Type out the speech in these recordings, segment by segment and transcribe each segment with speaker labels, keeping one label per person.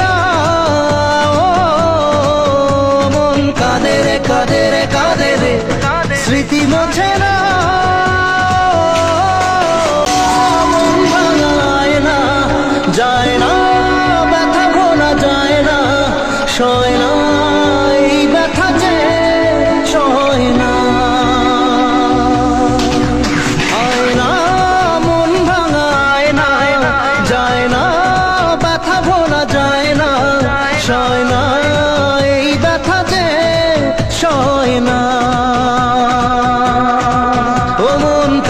Speaker 1: না। ও মন কাদের কাদের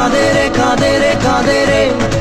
Speaker 1: কাঁদে রে কাঁদে রে কাঁদে রে।